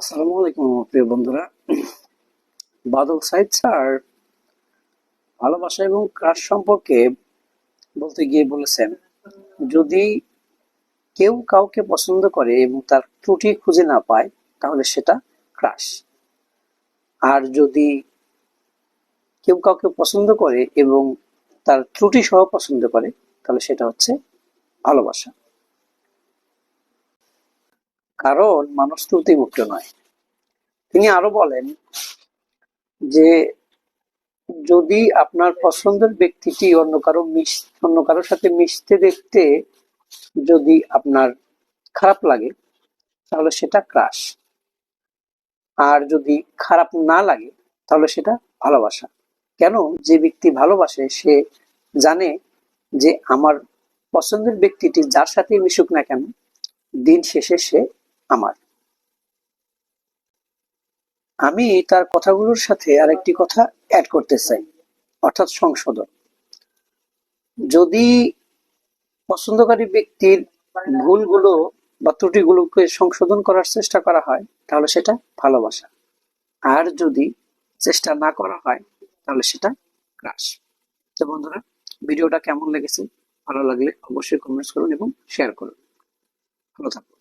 আসসালামু আলাইকুম, প্রিয় বন্ধুরা। বাদল সাইদ স্যার, ভালোবাসা এবং ক্রাশ সম্পর্কে বলতে গিয়ে বলেছেন, যদি কেউ কাউকে পছন্দ করে এবং তার ত্রুটি খুঁজে না পায়, তাহলে সেটা ক্রাশ আর যদি কেউ কাউকে পছন্দ করে এবং তার ত্রুটি সহ পছন্দ করে, তাহলে সেটা হচ্ছে ভালোবাসা। কারণ মানুষ ত্রুটিমুক্ত নয়। তিনি আরও বলেন যে, যদি আপনার পছন্দের ব্যক্তিটি অন্য কারও অন্য কারোর সাথে মিশতে দেখতে যদি আপনার খারাপ লাগে, তাহলে সেটা ক্রাশ। আর যদি খারাপ না লাগে, তাহলে সেটা ভালোবাসা। কেন? যে ব্যক্তি ভালোবাসে, সে জানে যে আমার পছন্দের ব্যক্তিটি যার সাথে মিশুক না কেন, দিন শেষে সে আমার। আমি তার কথাগুলোর সাথে আরেকটি কথা অ্যাড করতে চাই, অর্থাৎ সংশোধন। যদি পছন্দকারী ব্যক্তির ভুলগুলো বা ত্রুটিগুলোকে সংশোধন করার চেষ্টা করা হয়, তাহলে সেটা ভালোবাসা। আর যদি চেষ্টা না করা হয়, তাহলে সেটা ক্রাশ তো বন্ধুরা, ভিডিওটা কেমন লেগেছে? ভালো লাগলে অবশ্যই কমেন্টস করুন এবং শেয়ার করুন। ভালো থাকুন।